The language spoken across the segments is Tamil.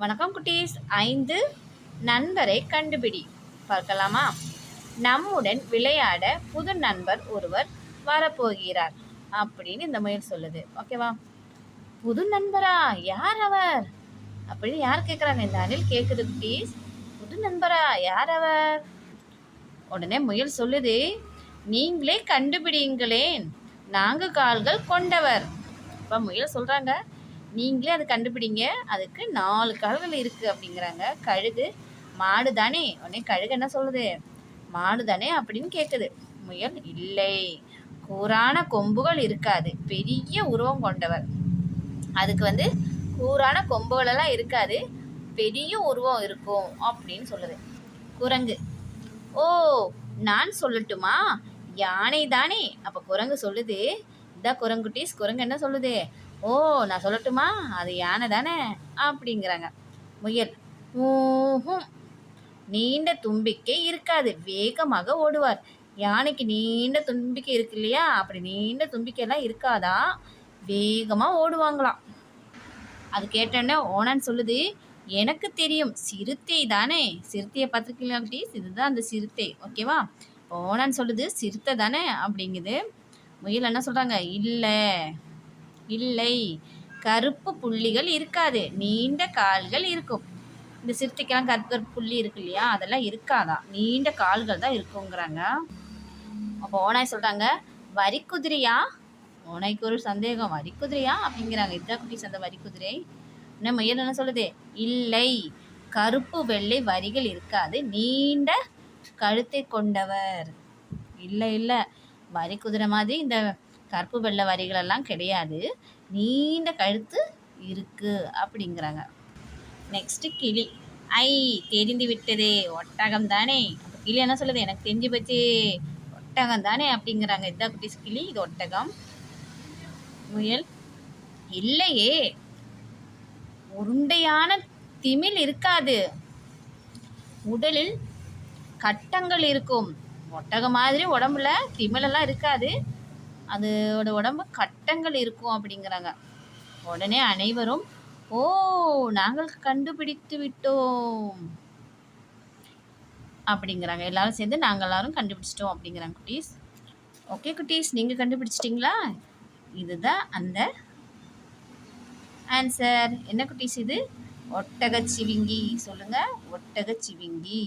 வணக்கம் குட்டீஸ். ஐந்து நண்பரை கண்டுபிடி. பார்க்கலாமா? நம்முடன் விளையாட புது நண்பர் ஒருவர் வரப்போகிறார் அப்படின்னு இந்த முயல் சொல்லுது. ஓகேவா புது நண்பரா? யார் அவர்? அப்படின்னு யார் கேட்குறாங்க இந்த அணில் கேட்குது குட்டீஸ். புது நண்பரா? யார் அவர்? உடனே முயல் சொல்லுது நீங்களே கண்டுபிடிங்களேன் நான்கு கால்கள் கொண்டவர். இப்போ முயல் சொல்கிறாங்க நீங்களே அதை கண்டுபிடிங்க. அதுக்கு நாலு கால்கள் இருக்குது அப்படிங்கிறாங்க. கழுகு மாடு தானே? உடனே கழுகு என்ன சொல்லுது? மாடு தானே அப்படின்னு கேட்குது முயல் இல்லை. கூரான கொம்புகள் இருக்காது. பெரிய உருவம் கொண்டவர். அதுக்கு வந்து கூரான கொம்புகளெல்லாம் இருக்காது. பெரிய உருவம் இருக்கும் அப்படின்னு சொல்லுது. குரங்கு. ஓ நான் சொல்லட்டுமா? யானை தானே? அப்போ குரங்கு சொல்லுது. இந்த குரங்குட்டீஸ் குரங்கு என்ன சொல்லுது? ஓ நான் சொல்லட்டுமா? அது யானை தானே? அப்படிங்கிறாங்க. முயல் ஊஹும். நீண்ட தும்பிக்கை இருக்காது. வேகமாக ஓடுவார். யானைக்கு நீண்ட தும்பிக்கை இருக்கு இல்லையா அப்படி நீண்ட தும்பிக்கையெல்லாம் இருக்காதா? வேகமாக ஓடுவாங்களாம். அது கேட்டோன்னே ஓனான்னு சொல்லுது எனக்கு தெரியும் சிறுத்தை தானே? சிறுத்தையை பார்த்துருக்கீங்களா அப்படி இதுதான் அந்த சிறுத்தை. ஓகேவா? ஓனான்னு சொல்லுது சிறுத்தை தானே? அப்படிங்குது. முயல் என்ன சொல்கிறாங்க இல்லை. இல்லை. கருப்பு புள்ளிகள் இருக்காது. நீண்ட கால்கள் இருக்கும். இந்த சிறுத்தைக்கெல்லாம் கருப்பு கருப்பு புள்ளி இருக்கு இல்லையா? அதெல்லாம் இருக்காதான் நீண்ட கால்கள் தான் இருக்குங்கிறாங்க. அப்போ ஓனாய் சொல்கிறாங்க வரி குதிரையா? ஓனாய்க்கு ஒரு சந்தேகம். வரி குதிரையா? அப்படிங்கிறாங்க. இதுதான் குட்டி சந்த வரி குதிரை. இன்னும் முயல் என்ன சொல்லுது? இல்லை. கருப்பு வெள்ளை வரிகள் இருக்காது. நீண்ட கழுத்தை கொண்டவர். இல்லை இல்லை. வரி குதிரை மாதிரி இந்த கருப்பு வெள்ளை வரிகளெல்லாம் கிடையாது. நீண்ட கழுத்து இருக்கு அப்படிங்கிறாங்க. நெக்ஸ்ட்டு கிளி. ஐ தெரிந்து விட்டதே. ஒட்டகம் தானே. அப்போ கிளி என்ன சொல்லுது? எனக்கு தெரிஞ்சு போச்சு. ஒட்டகம் தானே அப்படிங்கிறாங்க. இதான் குட்டிஸ் கிளி. இது ஒட்டகம். முயல். இல்லையே. உருண்டையான திமில் இருக்காது. உடலில் கட்டங்கள் இருக்கும். ஒட்டகம் மாதிரி உடம்புல திமிலெல்லாம் இருக்காது. அதோட உடம்பு கட்டங்கள் இருக்கும் அப்படிங்கிறாங்க. உடனே அனைவரும் ஓ நாங்கள் கண்டுபிடித்து விட்டோம். அப்படிங்கிறாங்க. எல்லாரும் சேர்ந்து நாங்கள் எல்லாரும் கண்டுபிடிச்சிட்டோம் அப்படிங்கிறாங்க குட்டீஸ். ஓகே குட்டீஸ் நீங்கள் கண்டுபிடிச்சிட்டிங்களா? இதுதான் அந்த ஆன்சர். என்ன குட்டீஸ் இது? ஒட்டகச்சிவிங்கி சொல்லுங்க. ஒட்டகச்சிவிங்கி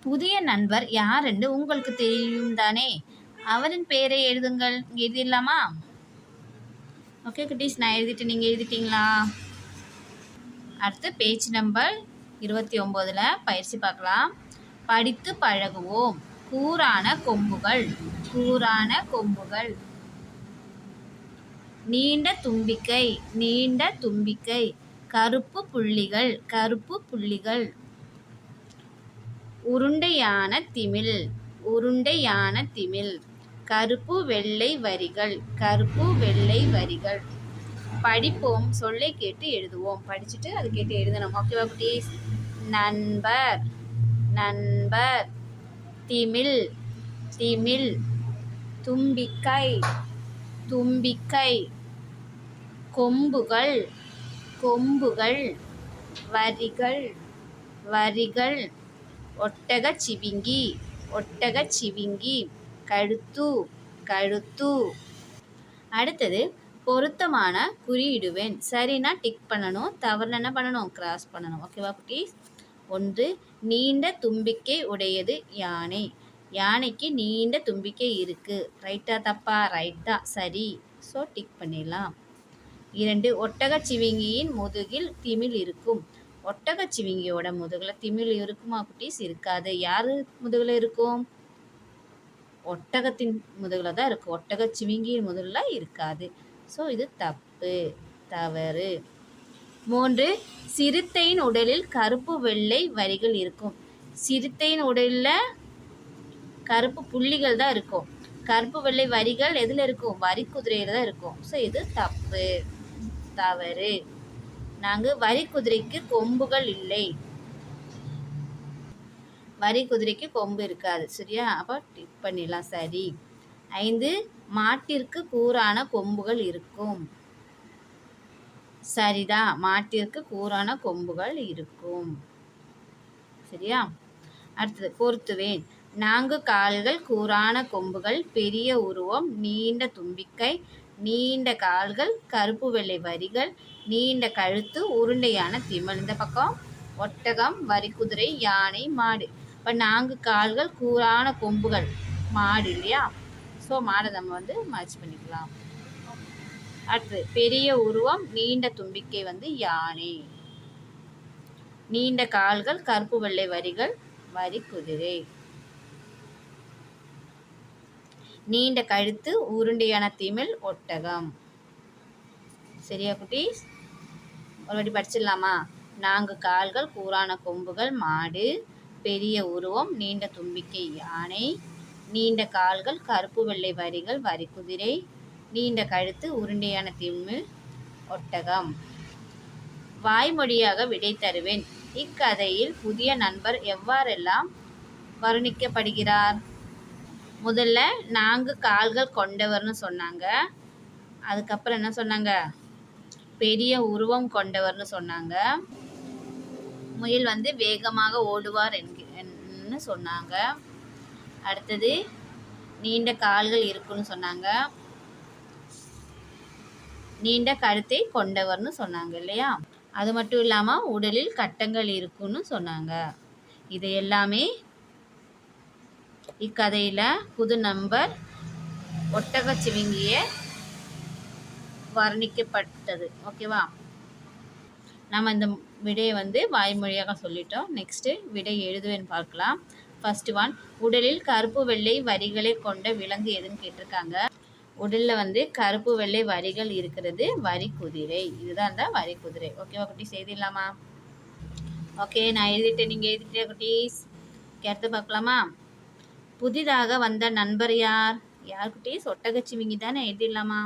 புதிய நண்பர் யாருன்னு உங்களுக்கு தெரியும் தானே அவரின் பெயரை எழுதுங்கள். இங்கே எழுதிடலாமா? ஓகே குட்டீஸ் நான் எழுதிட்டு நீங்கள் எழுதிட்டீங்களா? அடுத்து பேஜ் நம்பர் இருபத்தி ஒம்போதில் பயிற்சி பார்க்கலாம். படித்து பழகுவோம். கூரான கொம்புகள். கூரான கொம்புகள். நீண்ட தும்பிக்கை. நீண்ட தும்பிக்கை. கருப்பு புள்ளிகள். கருப்பு புள்ளிகள். உருண்டையான திமில். உருண்டையான திமில். கருப்பு வெள்ளை வரிகள் கருப்பு வெள்ளை வரிகள். படிப்போம் சொல்லை கேட்டு எழுதுவோம். படிச்சுட்டு அது கேட்டு எழுதணும். ஓகேவா குட்டீஸ்? நண்பர் நண்பர். திமிழ் திமிழ் தும்பிக்கை தும்பிக்கை. கொம்புகள் கொம்புகள். வரிகள் வரிகள். ஒட்டக சிவிங்கி ஒட்டக சிவிங்கி. கழுத்து கழுத்து அடுத்தது பொருத்தமான குறியிடுவேன். சரினா டிக் பண்ணணும் தவறுனா என்ன பண்ணணும்? கிராஸ் பண்ணணும். ஓகேவா குட்டீஸ் ஒன்று நீண்ட தும்பிக்கை உடையது யானை. யானைக்கு நீண்ட தும்பிக்கை இருக்குது ரைட்டா தப்பா? ரைட்டா சரி. ஸோ டிக் பண்ணிடலாம். இரண்டு ஒட்டகச்சிவிங்கியின் முதுகில் திமில் இருக்கும். ஒட்டகச்சிவிங்கியோட முதுகில் திமில் இருக்குமா குட்டீஸ்? இருக்காது. யார் முதுகில் இருக்கும்? ஒட்டகத்தின் முதுகில் தான் இருக்கும் ஒட்டக சிவிங்கியின் முதுகில் இருக்காது. ஸோ இது தப்பு தவறு. மூன்று சிறுத்தையின் உடலில் கருப்பு வெள்ளை வரிகள் இருக்கும். சிறுத்தையின் உடலில் கருப்பு புள்ளிகள் தான் இருக்கும். கருப்பு வெள்ளை வரிகள் எதில் இருக்கும்? வரி குதிரையில் தான் இருக்கும். ஸோ இது தப்பு தவறு. நாங்கள் வரி குதிரைக்கு கொம்புகள் இல்லை. வரி குதிரைக்கு கொம்பு இருக்காது சரியா? அப்போ டிக் பண்ணிடலாம் சரி. ஐந்து மாட்டிற்கு கூறான கொம்புகள் இருக்கும். சரிதான் மாட்டிற்கு கூரான கொம்புகள் இருக்கும். சரியா? அடுத்தது பொருத்துவேன். நான்கு கால்கள் கூரான கொம்புகள் பெரிய உருவம் நீண்ட தும்பிக்கை நீண்ட கால்கள் கருப்பு வெள்ளை வரிகள் நீண்ட கழுத்து உருண்டையான திமல் இந்த பக்கம் ஒட்டகம் வரிக்குதிரை யானை மாடு. இப்போ நான்கு கால்கள் கூரான கொம்புகள். மாடு இல்லையா? ஸோ மாடை நம்ம வந்து மேட்ச் பண்ணிக்கலாம். அடுத்து பெரிய உருவம் நீண்ட தும்பிக்கை வந்து யானை. நீண்ட கால்கள் கருப்பு வெள்ளை வரிகள் வரி குதிரை. நீண்ட கழுத்து உருண்டையான திமிழ் ஒட்டகம். சரியா குட்டீஸ்? ஒரு வாட்டி படிச்சிடலாமா? நான்கு கால்கள் கூரான கொம்புகள் மாடு. பெரிய உருவம் நீண்ட தும்பிக்கை யானை நீண்ட கால்கள் கருப்பு வெள்ளை வரிகள் வரி குதிரை நீண்ட கழுத்து உருண்டையான திம்மில் ஒட்டகம். வாய்மொழியாக விடை தருவேன். இக்கதையில் புதிய நண்பர் எவ்வாறெல்லாம் வர்ணிக்கப்படுகிறார்? முதல்ல நான்கு கால்கள் கொண்டவர்னு சொன்னாங்க. அதுக்கப்புறம் என்ன சொன்னாங்க? பெரிய உருவம் கொண்டவர்னு சொன்னாங்க. முயல் வந்து வேகமாக ஓடுவார் என்கின்னு சொன்னாங்க. அடுத்தது நீண்ட கால்கள் இருக்குன்னு சொன்னாங்க. நீண்ட கழுத்தை கொண்டவர்னு சொன்னாங்க இல்லையா? அது மட்டும் இல்லாமல் உடலில் கட்டங்கள் இருக்குன்னு சொன்னாங்க. இது எல்லாமே இக்கதையில் புது நம்பர் ஒட்டகச்சிவிங்கிய வர்ணிக்கப்பட்டது. ஓகேவா? நம்ம இந்த விடையை வந்து வாய்மொழியாக சொல்லிட்டோம். நெக்ஸ்ட்டு விடை எழுதுவேன்னு பார்க்கலாம். ஃபர்ஸ்ட் ஒன் உடலில் கருப்பு வெள்ளை வரிகளை கொண்ட விலங்கு எதுன்னு கேட்டிருக்காங்க. உடலில் வந்து கருப்பு வெள்ளை வரிகள் இருக்கிறது வரி குதிரை. இதுதான் தான் வரி குதிரை. ஓகேவா குட்டீஸ் எழுதிடலாமா? ஓகே நான் எழுதிட்டேன். நீங்கள் எழுதிட்டே குட்டீஸ். கேட்டு பார்க்கலாமா? புதிதாக வந்த நண்பர் யார்? யார் குட்டீஸ்? ஒட்டகச்சிவிங்கி தானே எழுதிடலாமா?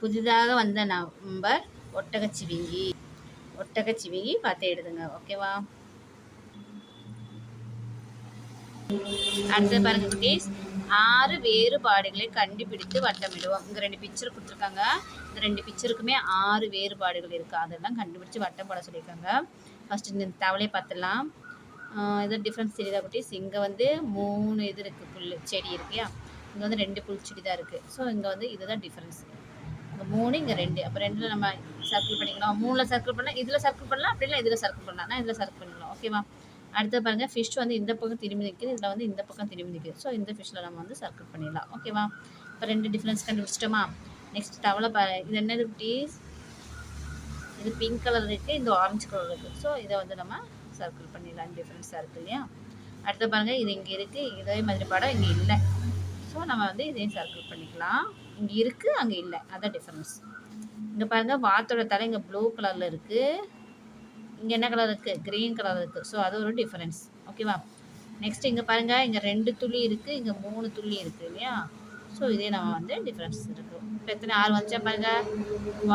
புதிதாக வந்த நம்பர் ஒட்டகச்சிவிங்கி ஒட்டகச்சிவிங்கி பார்த்து எழுதுங்க ஓகேவா அடுத்து பாருங்க குட்டீஸ் ஆறு வேறுபாடுகளை கண்டுபிடித்து வட்டமிடுவோம். இங்கே ரெண்டு பிக்சர் கொடுத்துருக்காங்க. இந்த ரெண்டு பிக்சருக்குமே ஆறு வேறுபாடுகள் இருக்குது அதெல்லாம் கண்டுபிடிச்சு வட்டம் போட சொல்லியிருக்காங்க. ஃபஸ்ட்டு இந்த தவளையை பார்த்துடலாம். இது டிஃப்ரென்ஸ் தெரியுதா குட்டீஸ்? இங்கே வந்து மூணு இது இருக்குது புல் செடி இருக்கியா இங்கே வந்து ரெண்டு புல் செடி தான் இருக்குது ஸோ இங்கே வந்து இதுதான் டிஃப்ரென்ஸ் இங்கே மூணு இங்கே ரெண்டு. அப்போ ரெண்டில் நம்ம சர்க்கிள் பண்ணிக்கலாம் மூணில் சர்க்கிள் பண்ணலாம் இதில் சர்க்கிள் பண்ணலாம் அப்படிலாம் இதில் சர்க்கிள் பண்ணலாம். நான் இதில் சர்க்கிள் பண்ணலாம். ஓகேவா அடுத்து பாருங்கள் ஃபிஷ் வந்து இந்த பக்கம் திரும்பி நிற்கிது இதில் வந்து இந்த பக்கம் திரும்பி நிற்கிது ஸோ இந்த ஃபிஷ்ஷில் நம்ம வந்து சர்க்கிள் பண்ணிடலாம். ஓகேவா இப்போ ரெண்டு டிஃப்ரென்ஸ் கண்டுபிடிச்சிட்டோமா? நெக்ஸ்ட் தவளை பா இது என்னது குட்டீஸ்? இது பிங்க் கலர் இருக்குது இந்த ஆரஞ்சு கலர் இருக்குது ஸோ இதை வந்து நம்ம சர்க்கிள் பண்ணிடலாம் டிஃப்ரென்ஸாக இருக்குது இல்லையா அடுத்து பாருங்கள் இது இங்கே இருக்குது இதே மாதிரி படம் இங்கே இல்லை. ஸோ நம்ம வந்து இதையும் சர்க்கிள் பண்ணிக்கலாம். இங்கே இருக்குது அங்கே இல்லை. அதான் டிஃப்ரென்ஸ் இங்கே பாருங்கள் வாத்தோட தலை இங்கே ப்ளூ கலரில் இருக்குது இங்கே என்ன கலர் இருக்குது க்ரீன் கலர் இருக்குது ஸோ அது ஒரு டிஃப்ரென்ஸ் ஓகேவா நெக்ஸ்ட் இங்கே பாருங்கள் இங்கே ரெண்டு துளி இருக்குது இங்கே மூணு துளி இருக்குது இல்லையா? ஸோ இதே நம்ம வந்து டிஃப்ரென்ஸ் இருக்கும் இப்போ எத்தனை ஆறு வந்துச்சா பாருங்கள்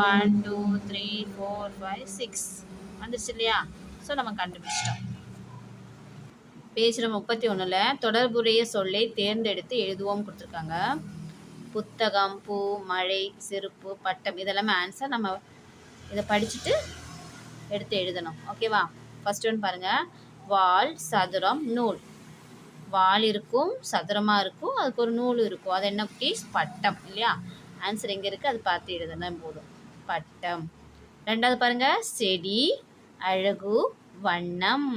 one two three four five six வந்துருச்சு இல்லையா? ஸோ நம்ம கண்டுபிடிச்சிட்டோம். பேஜ் முப்பத்தி ஒன்றில் தொடர்புடைய சொல்லை தேர்ந்தெடுத்து எழுதுவோம் கொடுத்துருக்காங்க. புத்தகம் பூ மழை செருப்பு பட்டம் இதெல்லாமே ஆன்சர் நம்ம இதை படிச்சுட்டு எடுத்து எழுதணும். ஓகேவா ஃபஸ்ட் ஒன் பாருங்கள் வால் சதுரம் நூல். வால் இருக்கும் சதுரமாக இருக்கும் அதுக்கு ஒரு நூல் இருக்கும். அது என்ன குட்டீஸ் பட்டம் இல்லையா? ஆன்சர் எங்கே இருக்குது அது பார்த்து எழுதுனா போதும். பட்டம். ரெண்டாவது பாருங்கள் செடி அழகு வண்ணம்.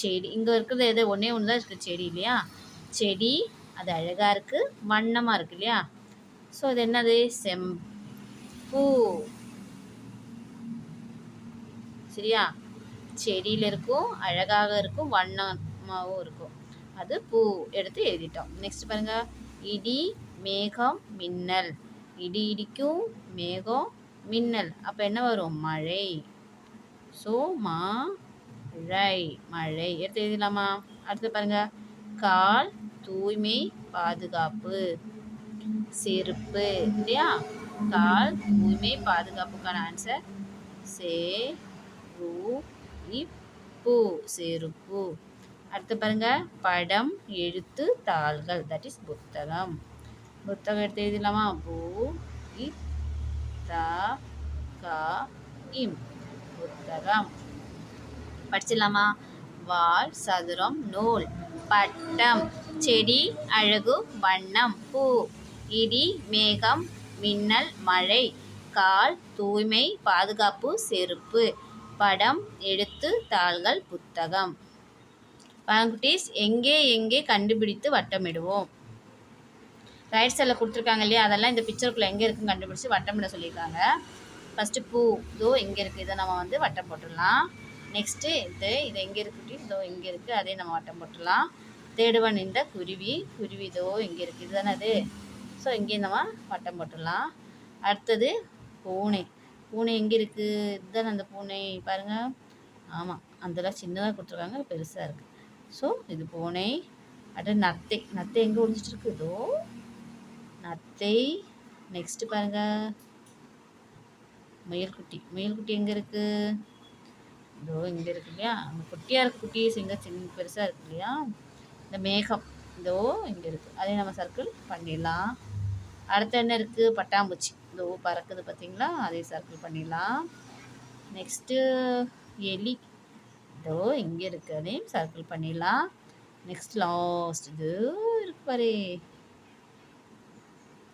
செடி இங்கே இருக்கிறது எது? ஒன்றே ஒன்று தான் இருக்குது செடி இல்லையா? செடி அழகாக இருக்குது வண்ணமாக இருக்குது இல்லையா? ஸோ அது என்னது? செம்பூ. சரியா? செடியில் இருக்கும் அழகாக இருக்கும் வண்ணமாகவும் இருக்கும். அது பூ எடுத்து எழுதிட்டோம். நெக்ஸ்ட் பாருங்க. இடி மேகம் மின்னல். இடி இடிக்கும் மேகம் மின்னல். அப்போ என்ன வரும்? மழை. ஸோ மழை. மழை. எடுத்து எழுதிடலாமா அடுத்து பாருங்க. கால் தூய்மை பாதுகாப்பு. செருப்பு இல்லையா? கால் தூய்மை பாதுகாப்புக்கான ஆன்சர் சே ரூ இப்பு செருப்பு. அடுத்து பாருங்க. படம் எழுத்து தாள்கள். தட் இஸ் புத்தகம். புத்தகம் எடுத்து எழுதிடலாமா? பூ இ த கா இம். புத்தகம். படிச்சிடலாமா? வால் சதுரம் நூல். பட்டம். செடி அழகு வண்ணம் பூ. இடி மேகம் மின்னல் மழை. கால் தூய்மை பாதுகாப்பு செருப்பு. படம் எழுத்து தாள்கள் புத்தகம். பழங்குட்டீஸ் எங்கே எங்கே கண்டுபிடித்து வட்டமிடுவோம்? ரைட் சைடில் கொடுத்துருக்காங்க இல்லையா? அதெல்லாம் இந்த பிக்சருக்குள்ளே எங்கே இருக்குன்னு கண்டுபிடிச்சி வட்டமிட சொல்லியிருக்காங்க. ஃபஸ்ட்டு பூ இதோ எங்கே இருக்குது இதை நம்ம வந்து வட்டம் போட்டுடலாம். நெக்ஸ்ட்டு இது இது எங்கே இருக்குது இதோ எங்கே இருக்குது அதே நம்ம வட்டம் போட்டுடலாம். தேடுவன் இந்த குருவி குருவி இதோ இங்கே இருக்குது இதுதானே அது? ஸோ இங்கே நம்ம வட்டம் போட்டுடலாம். அடுத்தது பூனை. பூனை எங்கே இருக்குது இதுதானே அந்த பூனை பாருங்கள் ஆமாம் அதெல்லாம் சின்னதாக கொடுத்துருக்காங்க பெருசாக இருக்குது ஸோ இது பூனை. அடுத்து நத்தை. நத்தை எங்கே ஒழிஞ்சிட்டு இருக்கு? இதோ நத்தை. நெக்ஸ்ட்டு பாருங்கள் முயல்குட்டி. முயல்குட்டி எங்கே இருக்குது இதோ இங்கே இருக்கு இல்லையா? அங்கே குட்டியாக இருக்க குட்டியே. சிங்க சின்ன பெருசாக இருக்கு இல்லையா? இந்த மேகம் இதோ இங்கே இருக்குது அதே நம்ம சர்க்கிள் பண்ணிடலாம். அடுத்து என்ன இருக்குது பட்டாம்பூச்சி. இதோ பறக்குது பார்த்தீங்களா அதே சர்க்கிள் பண்ணிடலாம். நெக்ஸ்ட்டு எலி. இதோ இங்கே இருக்கு. அதையும் சர்க்கிள் பண்ணிடலாம். நெக்ஸ்ட் லாஸ்ட் இது இருக்கு பாரு.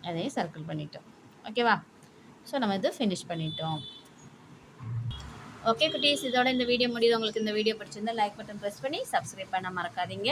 அதையும் சர்க்கிள் பண்ணிட்டோம். ஓகேவா ஸோ நம்ம இது ஃபினிஷ் பண்ணிட்டோம். ஓகே குட்டீஸ். இதோட இந்த வீடியோ முடியுது. உங்களுக்கு இந்த வீடியோ பிடிச்சிருந்தா லைக் பட்டன் ப்ரெஸ் பண்ணி சப்ஸ்கிரைப் பண்ண மறக்காதீங்க.